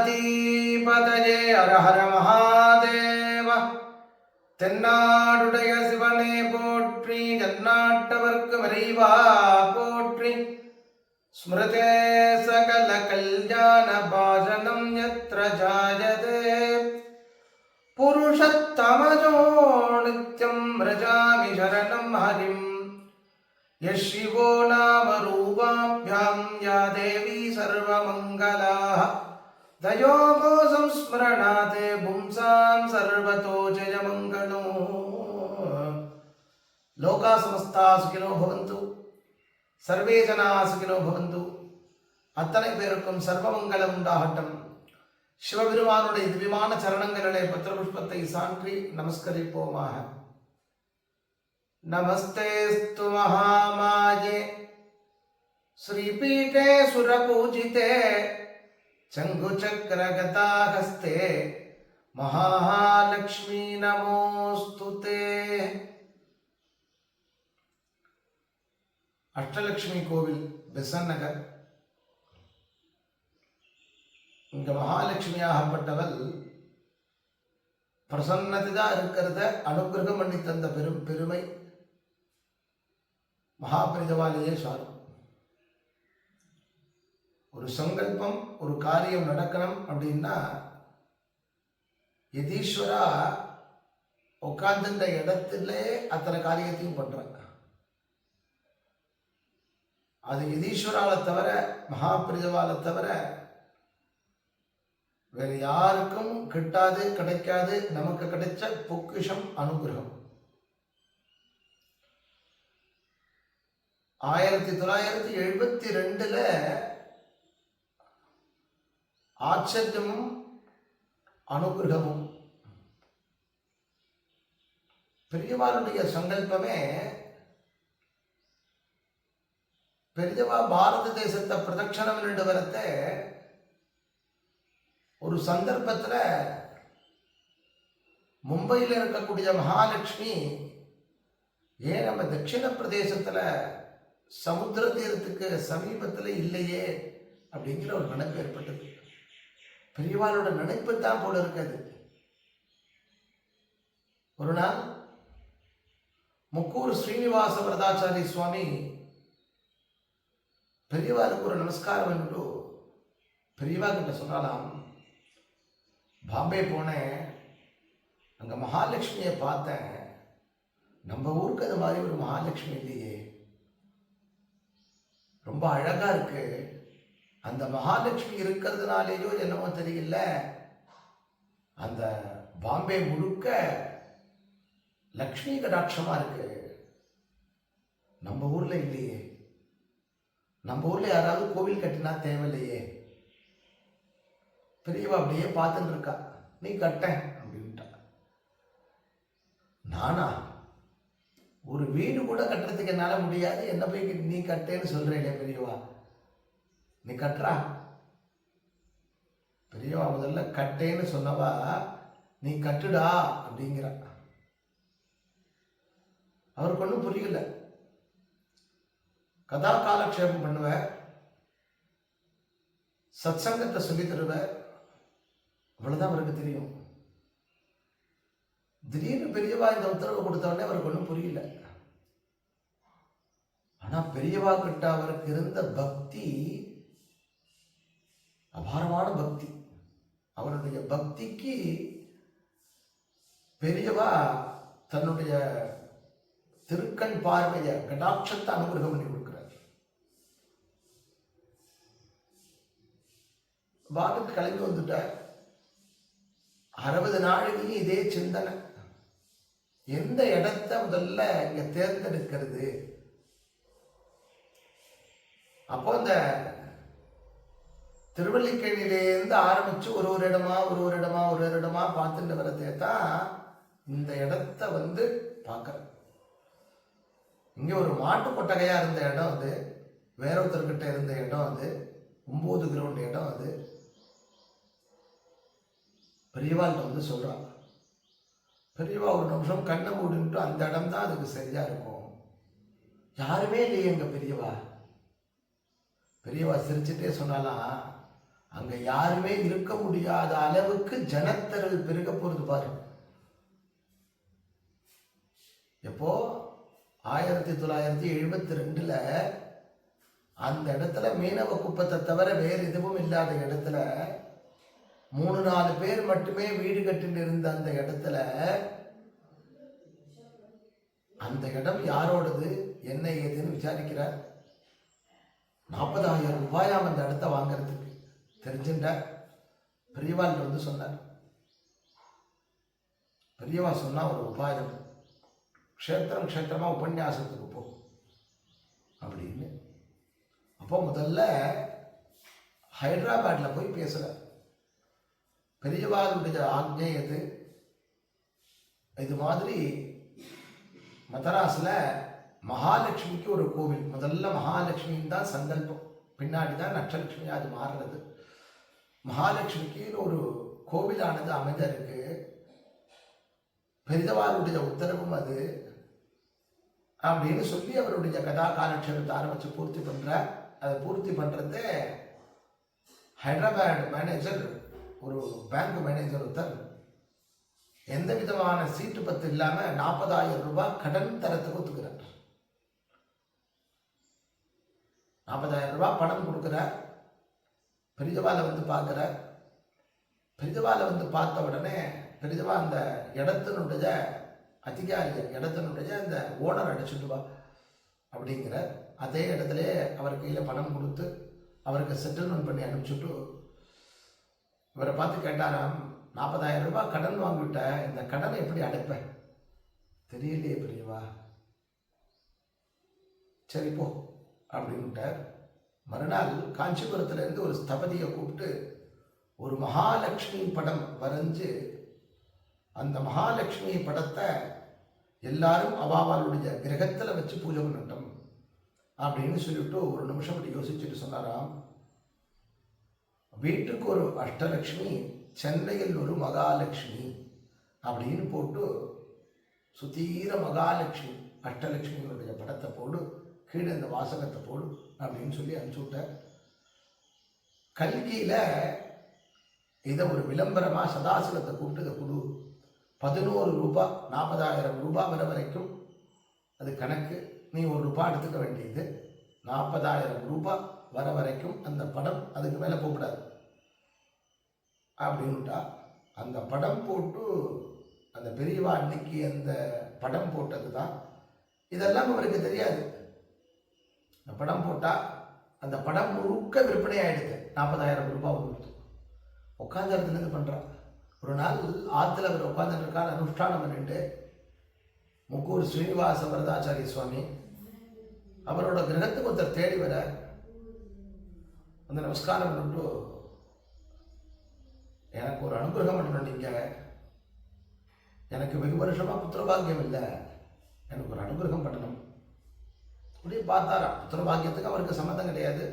பார்வதிபதயே அரஹர மகாதேவ. தென்னாடுடைய சிவனே போற்றி தென்னாட்டவர்க்கு விரைவா போற்றி. ஸ்மிருதே சகல கல்யாண பாஜனம் எத்திர ஜாயதே. புருஷத்தமஜோ நித்யம் ரஜாமி சரணம் ஹரிம். யஷிவோ நாம ரூபாபியாம் யா தேவி சர்வமங்க தயோகோசம் ஸ்மரணாத் பும்சாம் சர்வதோ ஜெயமங்கலோ லோகா சமஸ்தா சுகினோ பவந்து சர்வே ஜனா சுகினோ பவந்து அத்தனை பேருக்கும் சர்வமங்கலம் உண்டாகட்டும். சிவபெருமானுடைய திவ்யமான சரணங்களிலே பத்திரபுஷ்பத்தை சாற்றி நமஸ்கரிப்போமாக. நமஸ்தேஸ்து மகாமாயே. ஸ்ரீபீட்டே சுரபூஜிதே सुरपूजिते चङ्गुचक्रगताहस्ते महालक्ष्मी नमोऽस्तु ते அஷ்டலக்ஷ்மி கோவில் பெசன் நகர் இங்க மகாலட்சுமியாகப்பட்டவள் பிரசன்னதா இருக்கிறத அனுகிரகம் பண்ணி தந்த பெரும் பெருமை மகாபிரிதவாலேயே சாரும் ஒரு சங்கல்பம் ஒரு காரியம் நடக்கணும் அப்படின்னா யதீஸ்வரா உட்கார்ந்துட்ட இடத்துல அத்தனை காரியத்தையும் பண்ணுறாங்க அது யதீஸ்வரால தவிர மகாபிரிதவால தவிர வேற யாருக்கும் கிட்டாது கிடைக்காது நமக்கு கிடைச்ச பொக்கிஷம் அனுகிரகம். ஆயிரத்தி தொள்ளாயிரத்தி எழுபத்தி ரெண்டுல ஆச்சரியமும் அனுகிரகமும். பெரியவாருடைய சங்கல்பமே பெரியவா பாரத தேசத்தை பிரதட்சணம் பண்ணிட்டு வரத்த ஒரு சந்தர்ப்பத்தில் மும்பையில் இருக்கக்கூடிய மகாலட்சுமி ஏன் நம்ம தட்சிண பிரதேசத்தில் சமுத்திர தீரத்துக்கு சமீபத்தில் இல்லையே அப்படிங்கிற ஒரு கணக்கு ஏற்பட்டது. பெரியவாளோட நினைப்பு தான் போல இருக்காது ஒரு நாள் முக்கூர் ஸ்ரீனிவாச வரதாச்சாரி சுவாமி பெரியவாருக்கு ஒரு நமஸ்காரம் என்று பெரியவா கிட்ட சொல்லலாம் பாம்பே போனேன் அங்கே மகாலட்சுமியை பார்த்தேன். நம்ம ஊருக்கு அது மாதிரி ஒரு மகாலட்சுமி இல்லையே. ரொம்ப அழகாக இருக்குது அந்த மகாலட்சுமி இருக்கிறதுனாலேயோ என்னமோ தெரியல. அந்த பாம்பே முழுக்க லக்ஷ்மி கடாட்சமா இருக்கு. நம்ம ஊர்ல இல்லையே. நம்ம ஊர்ல யாராவது கோவில் கட்டினா தேவையில்லையே. பெரியவா அப்படியே பார்த்துட்டு இருக்கா. நீ கட்டேன் அப்படின்ட்டா. நானா? ஒரு வீடு கூட கட்டுறதுக்கு என்னால் முடியாது. என்ன போய் நீ கட்டேன்னு சொல்றேன் பெரியவா. நீ கட்டுறா பெரியவா முதல்ல கட்டேன்னு சொன்னவா நீ கட்டுடா அப்படிங்கிற. அவருக்கு ஒன்றும் புரியல. கதா காலக்ஷேபம் பண்ணுவ. சத்சங்கத்தை சொல்லி தருவ. அவ்வளோதான் அவருக்கு தெரியும். திடீர்னு பெரியவா இந்த உத்தரவு கொடுத்தோடனே அவருக்கு ஒன்றும் புரியல. ஆனால் பெரியவா கிட்ட அவருக்கு இருந்த பக்தி அபாரமான பக்தி. அவருடைய பக்திக்கு பெரியவா தன்னுடைய திருக்கண் பார்வைய கடாட்சத்தை அனுகிரகம் பண்ணி கொடுக்கிறார். பாட்டுக்கு கிளம்பி வந்துட்டார். அறுபது நாளைக்கு இதே சிந்தனை. எந்த இடத்த முதல்ல இங்க தேர்ந்தெடுக்கிறது? அப்போ இந்த திருவல்லிக்கேணியிலேருந்து ஆரம்பித்து ஒரு ஒரு இடமா ஒரு ஒரு இடமா ஒரு ஒரு இடமா பார்த்துட்டு வரதே தான் இந்த இடத்த வந்து பார்க்குறேன் இங்கே ஒரு மாட்டு கொட்டகையாக இருந்த இடம் அது வேற ஒருத்தர்கிட்ட இருந்த இடம் அது ஒம்பது கிரவுண்ட் இடம் அது. பெரியவாள்கிட்ட வந்து சொல்கிறான் பெரியவா ஒரு நிமிஷம் கண்ணை மூடின்ட்டு அந்த இடம் தான் அதுக்கு சரியாக இருக்கும். யாருமே இல்லையே எங்கள் பெரியவா. பெரியவா சிரிச்சுட்டே சொன்னாலாம் அங்க யாருமே இருக்க முடியாத அளவுக்கு ஜனத்தரல் பெருக போறது பாரு. எப்போ? ஆயிரத்தி தொள்ளாயிரத்தி எழுபத்தி ரெண்டுல அந்த இடத்துல மீனவ குப்பத்தை தவிர வேறு எதுவும் இல்லாத இடத்துல மூணு நாலு பேர் மட்டுமே வீடு கட்டின்னு இருந்த அந்த இடத்துல அந்த இடம் யாரோடது? என்ன ஏதுன்னு விசாரிக்கிறார். நாற்பதாயிரம் ரூபாயாம் அந்த இடத்த வாங்குறதுக்கு. தெரிஞ்சுட்ட பெரியவாள் வந்து சொன்னார். பெரியவா சொன்னால் ஒரு உபாயம். க்ஷேத்திரம் க்ஷேத்திரமாக உபன்யாசத்துக்கு போ. அப்படின்னு. அப்போ முதல்ல ஹைதராபாத்தில் போய் பேசுகிறார் பெரியவாளுடைய ஆக்ஞை எது? இது மாதிரி மதராஸில் மகாலட்சுமிக்கு ஒரு கோவில். முதல்ல மகாலட்சுமின்னு தான் சங்கல்பம் பின்னாடி தான் நட்சலட்சுமியாக அது மாறுறது. மகாலட்சுமிக்கு ஒரு கோவிலானது அமைஞ்சிருக்கு பெரிதவாருடைய உத்தரவும் அது. அப்படின்னு சொல்லி அவருடைய கதா காலட்சேபத்தை ஆரம்பித்து பூர்த்தி பண்ற அதை பூர்த்தி பண்ணுறது ஹைதராபாத் மேனேஜர் ஒரு பேங்க் மேனேஜர் ஒருத்தர். எந்த விதமான சீட்டு பத்து இல்லாமல் நாற்பதாயிரம் ரூபாய் கடன் தரத்துக்கு ஒத்துக்கிறார் நாற்பதாயிரம் ரூபாய் பணம் கொடுக்குறார். பெரிதவாலை வந்து பார்க்குறார் பெரிதவாலை வந்து பார்த்த உடனே பெரிதவா அந்த இடத்தினுடைய அதிகாரிகள் இடத்தினுடைய அந்த ஓனர் அடிச்சுட்டு வா அப்படிங்கிற அதே இடத்துல அவர் கையில் பணம் கொடுத்து அவருக்கு செட்டில்மெண்ட் பண்ணி அனுப்பிச்சுட்டு இவரை பார்த்து கேட்டாராம் நாற்பதாயிரம் ரூபாய் கடன் வாங்கிவிட்ட இந்த கடனை எப்படி அடைப்பேன் தெரியலையே பெரியவா. சரி போ அப்படின்ட்டார் மறுநாள் காஞ்சிபுரத்துலேருந்து ஒரு ஸ்தபதியை கூப்பிட்டு ஒரு மகாலட்சுமி படம் வரைஞ்சு அந்த மகாலட்சுமி படத்தை எல்லாரும் அவாவாளுடைய கிரகத்தில் வச்சு பூஜை பண்ணட்டும் அப்படின்னு சொல்லிவிட்டு ஒரு நிமிஷம் அப்படி யோசிச்சுட்டு சொன்னாராம். வீட்டுக்கு ஒரு அஷ்டலக்ஷ்மி சென்னையில் ஒரு மகாலட்சுமி அப்படின்னு போட்டு சுத்தீர மகாலட்சுமி அஷ்டலட்சுமிகளுடைய படத்தை போடு கீழே இந்த வாசகத்தை போடு. அப்படின்னு சொல்லி அனுப்பிச்சு விட்டார். கல்கியில் இதை ஒரு விளம்பரமாக சதாசிவத்தை கூப்பிட்டு இதை கொடு. பதினோரு ரூபாய் நாற்பதாயிரம் ரூபாய் வர வரைக்கும் அது கணக்கு. நீ ஒரு ரூபா எடுத்துக்க வேண்டியது. நாற்பதாயிரம் ரூபாய் வர வரைக்கும் அந்த படம் அதுக்கு மேலே போகக்கூடாது. அப்படின்ட்டா அந்த படம் போட்டு அந்த பெரியவா அன்னைக்கு அந்த படம் போட்டது தான் இதெல்லாம் அவருக்கு தெரியாது. படம் போட்டால் அந்த படம் முழுக்க விற்பனை ஆயிடுது நாற்பதாயிரம் ரூபாய் கொடுத்து. உட்காந்த இடத்துலேருந்து பண்ணுறான் ஒரு நாள் ஆற்றுல அவர் உட்காந்துருக்கார் அனுஷ்டானம் பண்ணிட்டு முக்கூர் ஸ்ரீனிவாச வரதாச்சாரிய சுவாமி. அவரோட கிரகத்துக்கு ஒருத்தர் தேடி வர. அந்த நமஸ்காரம் பண்ணிட்டு எனக்கு ஒரு அனுகிரகம் பண்ணணும் நீங்கள் எனக்கு வெகு வருஷமாக புத்திரபாகியம் இல்லை. எனக்கு ஒரு அனுகிரகம் பண்ணணும். அப்படியே பார்த்தாராம் புத்திரபாகியத்துக்கு அவருக்கு சம்மந்தம் கிடையாது.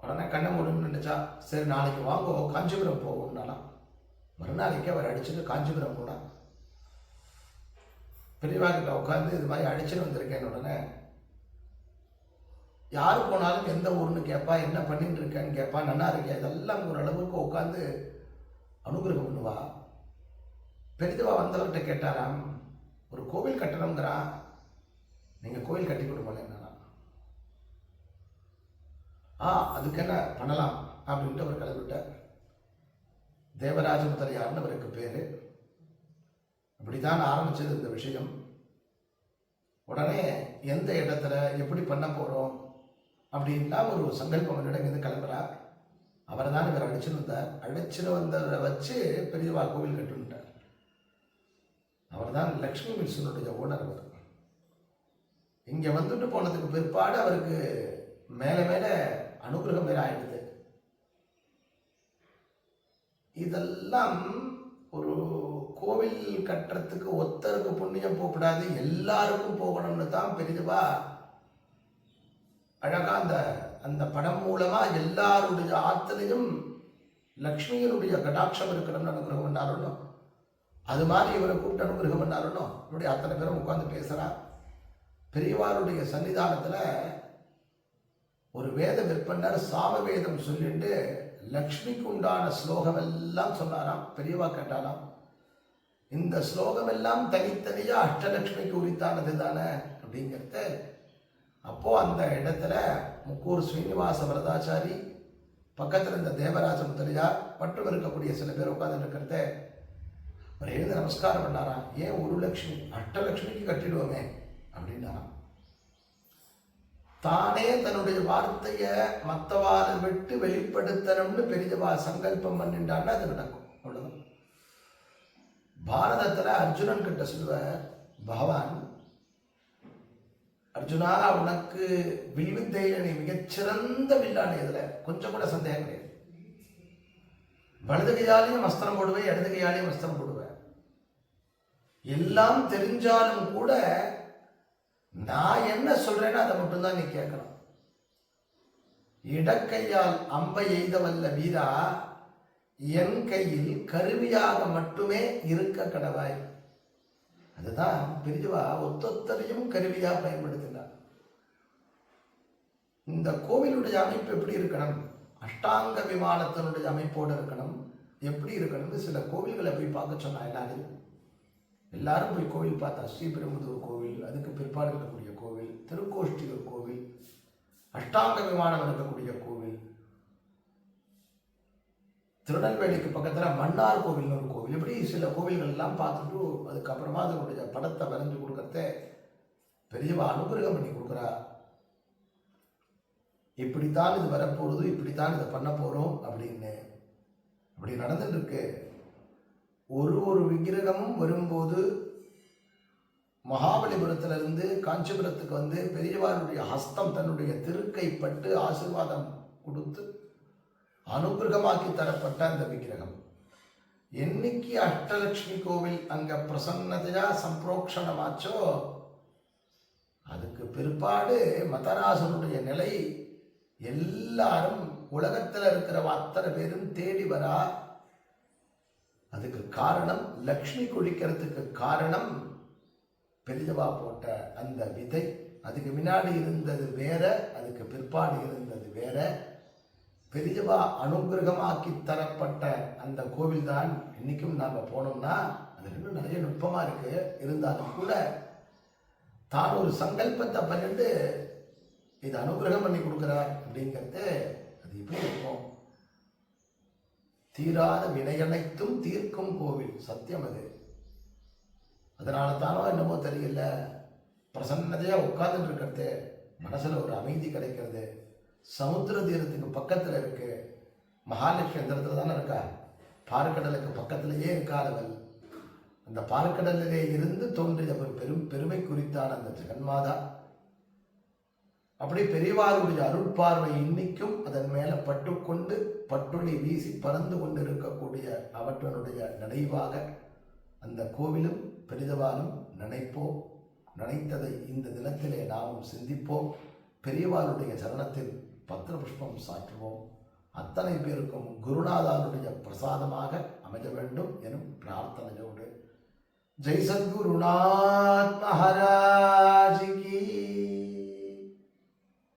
உடனே கண்ணை மூடணும்னு நினைச்சா சரி நாளைக்கு வாங்க காஞ்சிபுரம் போகும்னாலாம் மறுநாளைக்கு அவர் அடிச்சுட்டு காஞ்சிபுரம் போனான் பெரியவா உட்காந்து இது மாதிரி அடிச்சுட்டு வந்திருக்கேன் உடனே யார் போனாலும் எந்த ஊர்னு கேட்பா என்ன பண்ணிட்டு இருக்கேன்னு கேட்பா நல்லா இருக்கியா? இதெல்லாம் ஓரளவுக்கு உட்காந்து அனுகிரகம் பண்ணுவா. பெரிதுவா வந்தவர்கிட்ட கேட்டாராம் ஒரு கோவில் கட்டணங்கிறான். நீங்கள் கோயில் கட்டி கொடுப்பேன் ஆ அதுக்கு என்ன பண்ணலாம் அப்படின்ட்டு அவர் கிளம்பிட்டார். தேவராஜ முதலியார்னு அவருக்கு பேர். அப்படிதான் ஆரம்பித்தது இந்த விஷயம். உடனே எந்த இடத்துல எப்படி பண்ண போகிறோம் அப்படின்லாம் ஒரு சங்கல்பம் இருந்து கிளம்புறார் அவரை தான் இவர் அழைச்சிட்டு வந்தார். அழைச்சிட்டு வந்தவரை வச்சு பெரியவா கோவில் கட்டுன்ட்டார். அவர் தான் லக்ஷ்மி மிஷனுடைய ஓனர் அவர். இங்கே வந்துட்டு போனதுக்கு பிற்பாடு அவருக்கு மேலே மேலே அனுகிரகம் வேற ஆயிடுது. இதெல்லாம் ஒரு கோவில் கட்டுறதுக்கு ஒத்தருக்கு புண்ணியம் போகக்கூடாது எல்லாருக்கும் போகணும்னு தான் பெரிதுவா அழகா அந்த அந்த படம் மூலமா எல்லாருடைய ஆத்திரையும் லக்ஷ்மியினுடைய கடாட்சம் இருக்கணும்னு அனுகிரகம் பண்ணாருன்னோ அது மாதிரி இவரை கூப்பிட்டு அனுகிரகம் பண்ணாருன்னோ இப்படி அத்தனை பேரும் உட்காந்து பேசுறா. பெரியவாருடைய சன்னிதானத்தில் ஒரு வேத விற்பனர் சாம வேதம் சொல்லிட்டு லக்ஷ்மிக்கு உண்டான ஸ்லோகம் எல்லாம் சொன்னாராம். பெரியவா கேட்டாராம் இந்த ஸ்லோகம் எல்லாம் தனித்தனியாக அஷ்டலக்ஷ்மிக்கு உரித்தானது தானே? அப்படிங்கிறது அப்போது அந்த இடத்துல முக்கூர் ஸ்ரீனிவாச வரதாச்சாரி பக்கத்தில் இந்த தேவராஜ முதலியார் மற்றும் இருக்கக்கூடிய சில பேர் உட்கார்ந்து இருக்கிறத அவர் எழுந்து நமஸ்காரம் பண்ணாராம். ஏன் ஒரு லட்சுமி அஷ்டலட்சுமிக்கு கட்டிடுவோமே? அப்படின்னாராம் தானே தன்னுடைய வார்த்தையை மற்றவாறு விட்டு வெளிப்படுத்தணும்னு பெரியவா சங்கல்பம் பண்ணிட்டான்னா அது நடக்கும். அவ்வளோதான் பாரதத்தில் அர்ஜுனன் கிட்ட சொல்லுவார் பகவான் அர்ஜுனா உனக்கு வில்வித்தையில நீ மிகச்சிறந்த வில்லானி இதில். கொஞ்சம் கூட சந்தேகம் கிடையாது. வலது கையாலையும் வஸ்திரம் போடுவேன் இடது கையாலையும் போடுவேன் எல்லாம் தெரிஞ்சாலும் கூட நான் என்ன சொல்றேனோ அதை மட்டும்தான் நீ கேட்கணும். இடக்கையால் அம்பை எய்தவல்ல வீரா என் கையில் கருவியாக மட்டுமே இருக்க கடவாய். அதுதான் பிரிஜுவா ஒத்தொத்தரையும் கருவியாக பயன்படுத்தினார். இந்த கோவிலுடைய அமைப்பு எப்படி இருக்கணும்? அஷ்டாங்க விமானத்தினுடைய அமைப்போடு இருக்கணும். எப்படி இருக்கணும்னு சில கோவில்களை போய் பார்க்க சொன்னா எல்லாரும். எல்லாரும் போய் கோவில் பார்த்தா ஸ்ரீபெரும்புதூர் கோவில் அதுக்கு பிற்பாடு இருக்கக்கூடிய கோவில் திருக்கோஷ்டியூர் கோவில் அஷ்டாங்க விமானம் இருக்கக்கூடிய கோவில் திருநெல்வேலிக்கு பக்கத்தில் மன்னார் கோவில்னு ஒரு கோவில். இப்படி சில கோவில்கள் எல்லாம் பார்த்துட்டு அதுக்கப்புறமா அதனுடைய படத்தை வரைஞ்சு கொடுக்கறத பெரியவா அனுகிரகம் பண்ணி கொடுக்குறா. இப்படித்தான் இது வரப்போகுது இப்படித்தான் இதை பண்ண போகிறோம் அப்படின்னு. அப்படி நடந்துட்டு இருக்கு. ஒரு ஒரு விக்கிரகமும் வரும்போது மகாபலிபுரத்திலிருந்து காஞ்சிபுரத்துக்கு வந்து பெரியவாருடைய ஹஸ்தம் தன்னுடைய திருக்கை பட்டு ஆசிர்வாதம் கொடுத்து அனுகிரகமாக்கி தரப்பட்ட அந்த விக்கிரகம். என்னைக்கு அஷ்டலட்சுமி கோவில் அங்கே பிரசன்னதையா சம்பிரோக்ஷணமாச்சோ அதுக்கு பிற்பாடு மதராசனுடைய நிலை எல்லாரும் உலகத்தில் இருக்கிற அத்தனை பேரும் தேடி வரா. அதுக்கு காரணம் லக்ஷ்மி குளிக்கிறதுக்கு காரணம் பெரிதவா போட்ட அந்த விதை. அதுக்கு முன்னாடி இருந்தது வேற அதுக்கு பிற்பாடு இருந்தது வேற. பெரியவா அனுகிரகமாக்கி தரப்பட்ட அந்த கோவில் தான் இன்னைக்கும் நாம போனோம்னா அது இன்னும் நிறைய நுட்பமா இருக்கு. இருந்தாலும் கூட தான் ஒரு சங்கல்பத்தை பண்ணிட்டு இது அனுகிரகம் பண்ணி கொடுக்குறார் அப்படிங்கிறது அது எப்படி இருக்கும்? தீராத வினையனைத்தும் தீர்க்கும் கோவில் சத்தியம் அது. அதனால தானோ என்னமோ தெரியல. பிரசன்னதையாக உட்கார்ந்துட்டு இருக்கிறது ஒரு அமைதி கிடைக்கிறது. சமுத்திர தீரத்துக்கு பக்கத்தில் இருக்கு. மகாலட்சுமி அந்த இடத்துல தானே இருக்கா? பாற்கடலுக்கு பக்கத்திலேயே இருக்காதவள். அந்த பாற்கடலிலே இருந்து தோன்றிய ஒரு பெரும் பெருமை குறித்தான அந்த ஜெகன்மாதா அப்படி பெரியவாருடைய அருட்பார்வை இன்னைக்கும் அதன் மேலே பட்டுக்கொண்டு பட்டுளி வீசி பறந்து கொண்டு இருக்கக்கூடிய அவற்றனுடைய நினைவாக அந்த கோவிலும் பெரிதவாலும் நினைப்போம். நினைத்ததை இந்த தினத்திலே நாமும் சிந்திப்போம். பெரியவாருடைய சரணத்தில் பத்திர புஷ்பம் சாற்றுவோம். அத்தனை பேருக்கும் குருநாதாருடைய பிரசாதமாக அமைய வேண்டும் எனும் பிரார்த்தனையோடு. ஜெய் சத்குருநாத் மகாராஜ் கி.